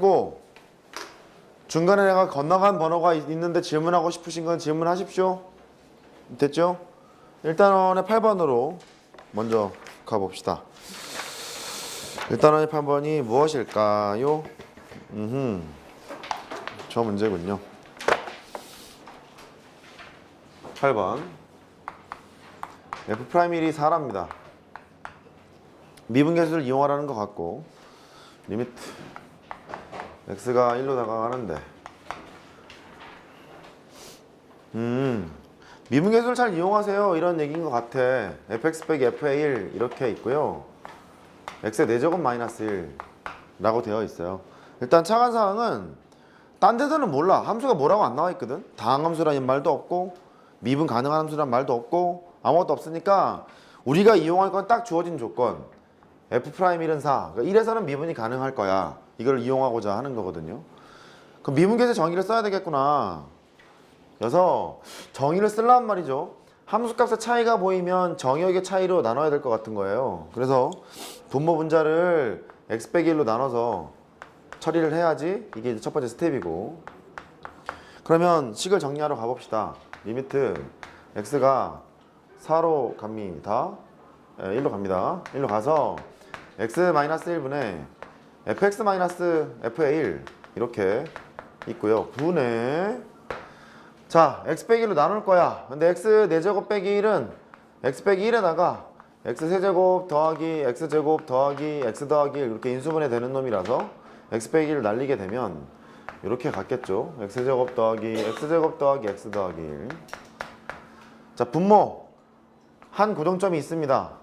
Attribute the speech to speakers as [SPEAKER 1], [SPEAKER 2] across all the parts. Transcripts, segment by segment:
[SPEAKER 1] 풀고 중간에 내가 건너간 번호가 있- 있는데 질문하고 싶으신 건 질문하십시오. 됐죠? 일단원의 8번으로 먼저 가봅시다. 일단원의 8번이 무엇일까요? 음흠. 저 문제군요. 8번. F 프라임일이 4랍니다. 미분계수를 이용하라는 것 같고 리미트 x가 1로 다가가는데. 음 미분계수를 잘 이용하세요. 이런 얘기인 것 같아. Fx 빼기 f의 1 이렇게 있고요. X의 4제곱 마이너스 1 라고 되어 있어요. 일단 차관사항은 딴 데서는 몰라. 함수가 뭐라고 안 나와 있거든. 다항함수라는 말도 없고 미분 가능한 함수란 말도 없고 아무것도 없으니까 우리가 이용할 건 딱 주어진 조건. F 프라임 1은 4 그러니까 1에서는 미분이 가능할 거야 이걸 이용하고자 하는 거거든요. 그럼 미분계에서 정의를 써야 되겠구나. 그래서 정의를 쓰려면 말이죠. 함수값의 차이가 보이면 정의역의 차이로 나눠야 될 것 같은 거예요. 그래서 분모 분자를 x 빼기 1로 나눠서 처리를 해야지 이게 이제 첫 번째 스텝이고. 그러면 식을 정리하러 가봅시다. 리미트 x가 4로 갑니다. 예, 1로 갑니다. 1로 가서 x-1분의 fx-f의 1 이렇게 있고요. 분의 자 x 빼기 1로 나눌 거야. 근데 x 4제곱 빼기 1은 x 빼기 1에다가. X 세제곱 더하기 x제곱 더하기 x 더하기 1 이렇게 인수분해 되는 놈이라서 x 빼기 1을 날리게 되면 이렇게 갔겠죠. X제곱 더하기 x제곱 더하기 x 더하기 1 자 분모. 한 고정점이 있습니다.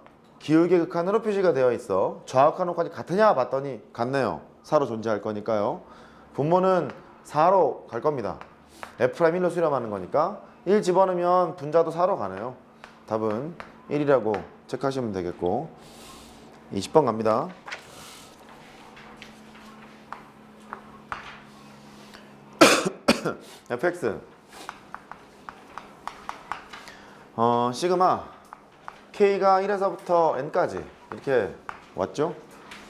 [SPEAKER 1] 기울기 극한으로 표시가 되어 있어. 좌극한호까지 같으냐 봤더니 같네요. 4로 존재할 거니까요. 분모는 4로 갈 겁니다. F'1로 수렴하는 거니까 1 집어넣으면 분자도 4로 가네요. 답은 1이라고 체크하시면 되겠고 20번 갑니다. fx 어, 시그마 k가 1에서부터 n까지 이렇게 왔죠?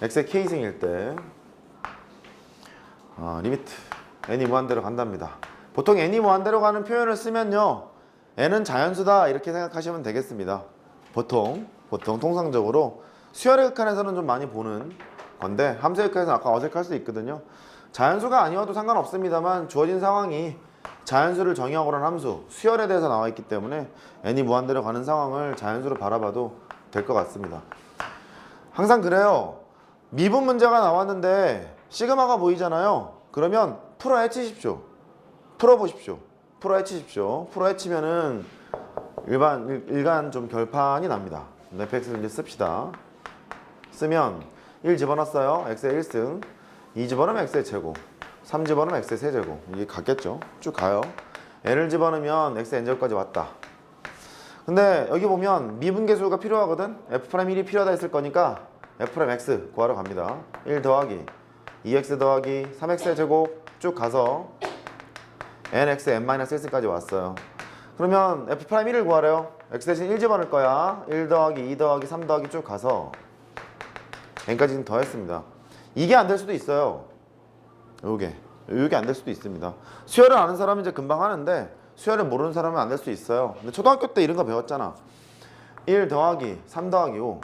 [SPEAKER 1] x의 k승일 때 어, 리미트 n이 무한대로 간답니다. 보통 n이 무한대로 가는 표현을 쓰면요. n은 자연수다 이렇게 생각하시면 되겠습니다. 보통 보통 통상적으로 수열의 극한에서는 좀 많이 보는 건데 함수의 극한에서는 아까 어색할 수 있거든요. 자연수가 아니어도 상관없습니다만 주어진 상황이 자연수를 정의하고란 함수 수열에 대해서 나와 있기 때문에 n이 무한대로 가는 상황을 자연수로 바라봐도 될 것 같습니다. 항상 그래요. 미분 문제가 나왔는데 시그마가 보이잖아요. 그러면 풀어 헤치십시오. 풀어 보십시오. 풀어 헤치십시오. 풀어 헤치면은 일반 일- 일간 좀 결판이 납니다. fx를 이제 씁시다. 쓰면 1 집어넣었어요. x의 1승. 2 집어넣으면 x의 제곱. 3 집어넣으면 x의 세제곱. 이게 같겠죠. 쭉 가요. n을 집어넣으면 x의 n제곱까지 왔다. 근데 여기 보면 미분계수가 필요하거든. f'1이 필요하다 했을 거니까 f'x 구하러 갑니다. 1 더하기 2x 더하기 3x의 제곱 쭉 가서 nx n-1승까지 왔어요. 그러면 f'1을 구하래요. x 대신 1 집어넣을 거야. 1 더하기 2 더하기 3 더하기 쭉 가서 n까지 더했습니다. 이게 안 될 수도 있어요. 요게 요게 안 될 수도 있습니다. 수열을 아는 사람은 이제 금방 하는데 수열을 모르는 사람은 안 될 수 있어요. 근데 초등학교 때 이런 거 배웠잖아. 1 더하기 3 더하기 5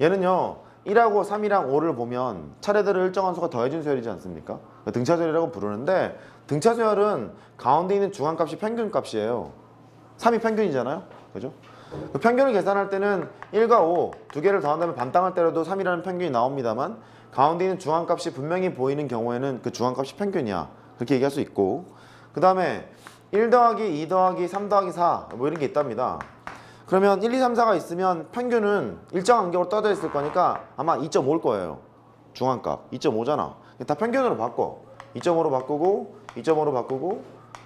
[SPEAKER 1] 얘는요 1하고 3이랑 5를 보면 차례대로 일정한 수가 더해진 수열이지 않습니까? 등차수열이라고 부르는데 등차수열은 가운데 있는 중앙값이 평균값이에요 3이 평균이잖아요 그죠? 그 평균을 계산할 때는 1과 5 두 개를 더한다면 반땅을 때려도 3이라는 평균이 나옵니다만 가운데 있는 중앙값이 분명히 보이는 경우에는 그 중앙값이 평균이야 그렇게 얘기할 수 있고 그 다음에 1 더하기 2 더하기 3 더하기 4 뭐 이런 게 있답니다 그러면 1, 2, 3, 4가 있으면 평균은 일정 간격으로 떠져 있을 거니까 아마 2.5일 거예요. 중앙값 2.5잖아. 다 평균으로 바꿔. 2.5로 바꾸고 2.5로 바꾸고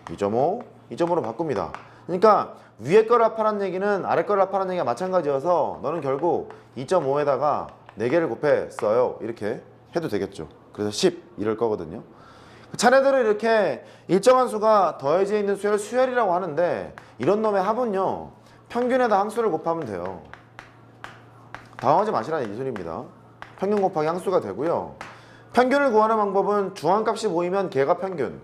[SPEAKER 1] 2.5, 2.5로 바꿉니다. 그러니까 위에 거를 합하라는 얘기는 아래 거를 합하라는 얘기가 마찬가지여서 너는 결국 2.5에다가 4개를 곱했어요. 이렇게 해도 되겠죠. 그래서 10 이럴 거거든요. 차례대로 이렇게 일정한 수가 더해져 있는 수열 수열이라고 하는데 이런 놈의 합은요 평균에다 항수를 곱하면 돼요 당황하지 마시라는 기술입니다 평균 곱하기 항수가 되고요 평균을 구하는 방법은 중앙값이 보이면 걔가 평균.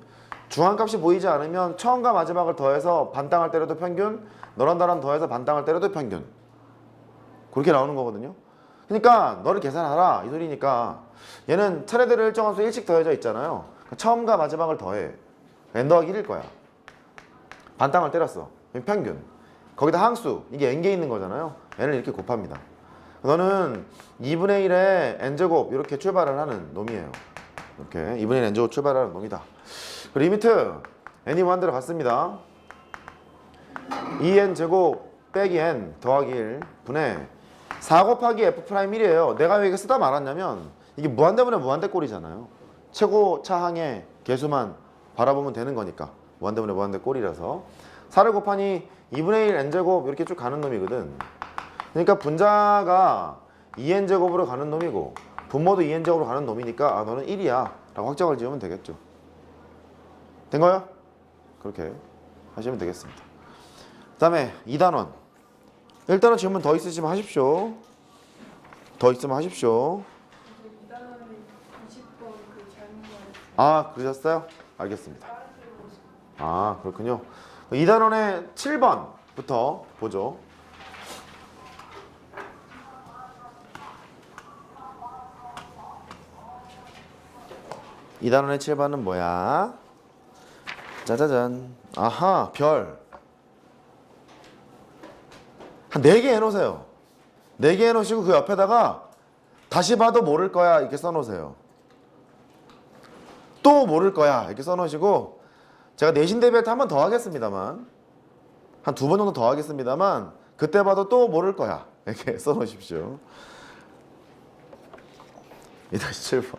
[SPEAKER 1] 중앙값이 보이지 않으면 처음과 마지막을 더해서 반땅을 때려도 평균, 나랑 더해서 반땅을 때려도 평균. 그렇게 나오는 거거든요. 그러니까 너를 계산하라 이 소리니까 얘는 차례대로 일정한 수 일씩 더해져 있잖아요. 그러니까 처음과 마지막을 더해. n 더하기 1일 거야. 반땅을 때렸어. 평균. 거기다 항수. 이게 n개 있는 거잖아요. n을 이렇게 곱합니다. 너는 2분의 1에 n제곱 이렇게 출발을 하는 놈이에요. 이렇게 2분의 1 n제곱 출발하는 놈이다. 그 리미트 n이 무한대로 갔습니다. 2n 제곱 빼기 n 더하기 1 분의 4 곱하기 f 프라임 1이에요. 내가 왜 이거 쓰다 말았냐면 이게 무한대분의 무한대 꼴이잖아요. 최고 차항의 개수만 바라보면 되는 거니까 무한대분의 무한대 꼴이라서 4를 곱하니 2분의 1 n제곱 이렇게 쭉 가는 놈이거든. 그러니까 분자가 2n 제곱으로 가는 놈이고 분모도 2n 제곱으로 가는 놈이니까 아 너는 1이야 라고 확정을 지으면 되겠죠. 된 거요? 그렇게 하시면 되겠습니다. 그 다음에 2단원 1단원 질문 더 있으시면 하십시오. 더 있으면 하십시오.
[SPEAKER 2] 근데 이단원이 20번 그 잘못 말했어요.
[SPEAKER 1] 아 그러셨어요? 알겠습니다. 아 그렇군요. 2단원의 7번부터 보죠. 2단원의 7번은 뭐야? 짜자잔. 아하, 별. 한 4개 해놓으세요. 4개 해놓으시고 그 옆에다가 다시 봐도 모를 거야 이렇게 써놓으세요. 또 모를 거야 이렇게 써놓으시고 제가 내신 대비할 때 한 번 더 하겠습니다만 한 두 번 정도 더 하겠습니다만 그때 봐도 또 모를 거야 이렇게 써놓으십시오. 2-7번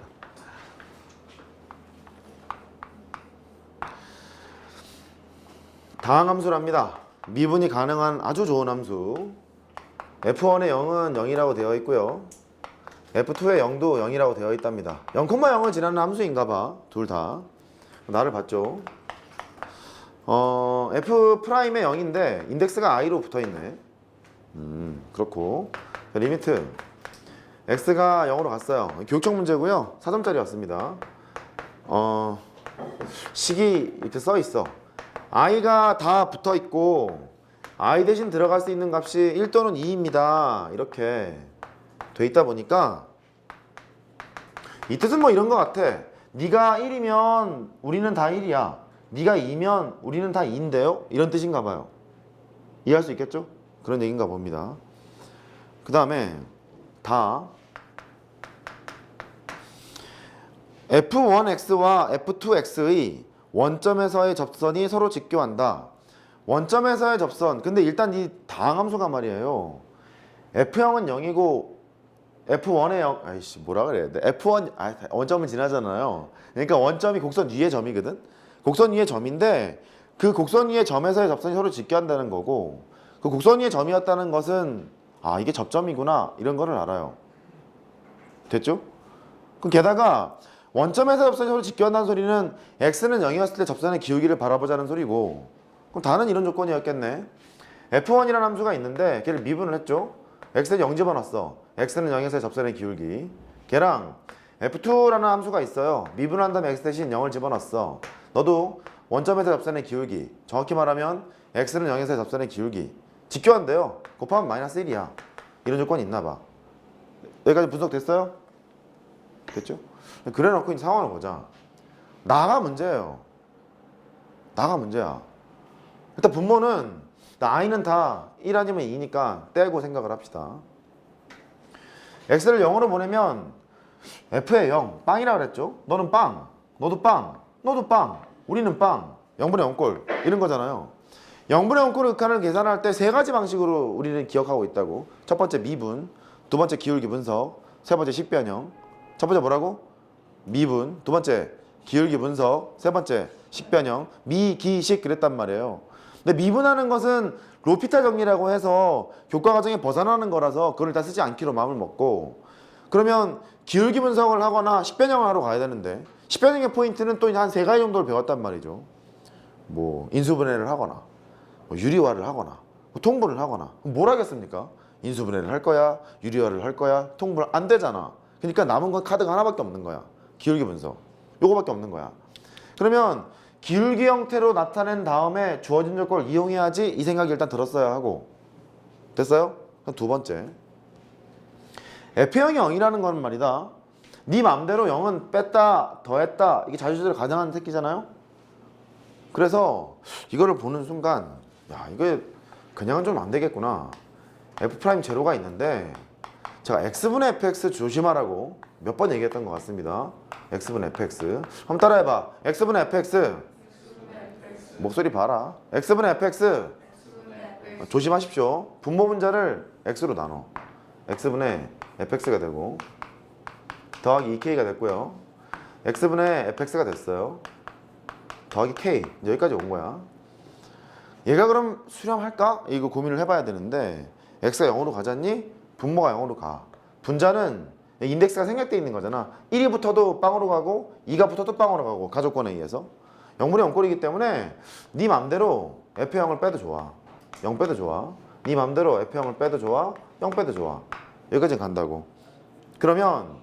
[SPEAKER 1] 다항 함수랍니다. 미분이 가능한 아주 좋은 함수. F1의 0은 0이라고 되어 있고요. F2의 0도 0이라고 되어 있답니다. 0,0을 지나는 함수인가 봐. 둘 다. 나를 봤죠. 어, F 프라임의 0인데 인덱스가 i로 붙어 있네. 음, 그렇고. 리미트 x가 0으로 갔어요. 교육청 문제고요. 4점짜리였습니다. 어, 식이 이렇게 써 있어. I가 다 붙어 있고 i 대신 들어갈 수 있는 값이 1 또는 2입니다. 이렇게 돼 있다 보니까 이 뜻은 뭐 이런 것 같아. 네가 1이면 우리는 다 1이야. 네가 2면 우리는 다 2인데요. 이런 뜻인가 봐요. 이해할 수 있겠죠? 그런 얘기인가 봅니다. 그 다음에 다 F1x와 F2x의 원점에서의 접선이 서로 직교한다. 원점에서의 접선. 근데 일단 이 다항 함수가 말이에요. F0은 0이고 F1의 0, 아이씨 뭐라 그래야 돼? F1 아, 원점은 지나잖아요. 그러니까 원점이 곡선 위의 점이거든. 곡선 위의 점인데 그 곡선 위의 점에서의 접선이 서로 직교한다는 거고 그 곡선 위의 점이었다는 것은 아 이게 접점이구나 이런 거를 알아요. 됐죠? 그럼 게다가 원점에서 접선이 서로 직교한다는 소리는 x는 0이었을 때 접선의 기울기를 바라보자는 소리고 그럼 다는 이런 조건이었겠네. f1이라는 함수가 있는데 걔를 미분을 했죠. x는 0 집어넣었어. x는 0에서의 접선의 기울기. 걔랑 f2라는 함수가 있어요. 미분한 다음에 x 대신 0을 집어넣었어. 너도 원점에서 접선의 기울기. 정확히 말하면 x는 0에서의 접선의 기울기. 직교한대요. 곱하면 마이너스 1이야. 이런 조건이 있나 봐. 여기까지 분석됐어요? 됐죠? 그래 놓고 이 상황을 보자. 나가 문제예요. 나가 문제야. 일단 분모는 나 i는 다 1 아니면 2니까 떼고 생각을 합시다. x를 0으로 보내면 f의 0, 빵이라 그랬죠? 너는 빵, 너도 빵, 너도 빵, 우리는 빵, 0분의 0꼴 이런 거잖아요. 0분의 0꼴 극한을 계산할 때 세 가지 방식으로 우리는 기억하고 있다고. 첫 번째 미분, 두 번째 기울기 분석, 세 번째 식변형. 첫 번째 뭐라고? 미분, 두 번째 기울기 분석, 세 번째 식변형, 미기식 그랬단 말이에요. 근데 미분하는 것은 로피탈 정리라고 해서 교과 과정에 벗어나는 거라서 그걸 다 쓰지 않기로 마음을 먹고 그러면 기울기 분석을 하거나 식변형을 하러 가야 되는데 식변형의 포인트는 또 한 세 가지 정도를 배웠단 말이죠. 뭐 인수분해를 하거나 뭐 유리화를 하거나 뭐 통분을 하거나 뭘 하겠습니까? 인수분해를 할 거야, 유리화를 할 거야, 통분을 안 되잖아. 그러니까 남은 건 카드가 하나밖에 없는 거야. 기울기 분석. 요거밖에 없는 거야. 그러면 기울기 형태로 나타낸 다음에 주어진 조건을 이용해야지 이 생각이 일단 들었어야 하고 됐어요? 두 번째 F형이 0이라는 건 말이다 네 맘대로 0은 뺐다 더했다 이게 자유조절 가능한 새끼잖아요 그래서 이거를 보는 순간 야 이게 그냥은 좀 안 되겠구나 F 제로가 있는데 제가 X분의 FX 조심하라고 몇 번 얘기했던 것 같습니다. X분의 FX 한번 따라해봐. X분의 FX 목소리 봐라. X분의 FX 조심하십시오. 분모 분자를 X로 나눠. X분의 FX가 되고. 더하기 2K가 됐고요. X분의 FX가 됐어요. 더하기 K. 여기까지 온 거야. 얘가 그럼 수렴할까? 이거 고민을 해봐야 되는데 X가 0으로 가잖니? 분모가 0으로 가. 분자는 인덱스가 생략돼 있는 거잖아. 1이 붙어도 빵으로 가고 2가 붙어도 빵으로 가고 가족권에 의해서. 0분의 0꼴이기 때문에 네 맘대로 F형을 빼도 좋아. 0 빼도 좋아. 네 맘대로 F형을 빼도 좋아. 0 빼도 좋아. 여기까지 간다고. 그러면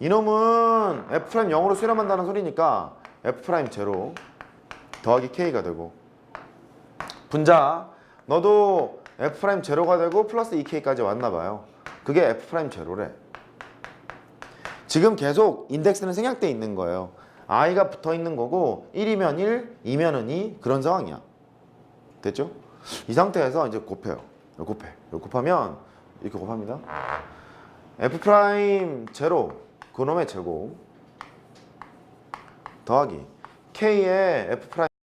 [SPEAKER 1] 이놈은 F' 0으로 수렴한다는 소리니까 F' 제로 더하기 K가 되고. 분자 너도 F' 제로가 되고 플러스 2K까지 왔나 봐요. 그게 F' 제로래 지금 계속 인덱스는 생략돼 있는 거예요. i가 붙어 있는 거고 1이면 1, 2면은 2 그런 상황이야. 됐죠? 이 상태에서 이제 곱해요. 곱해. 곱하면 이렇게 곱합니다. F' 제로 그놈의 제곱 더하기 K의 F'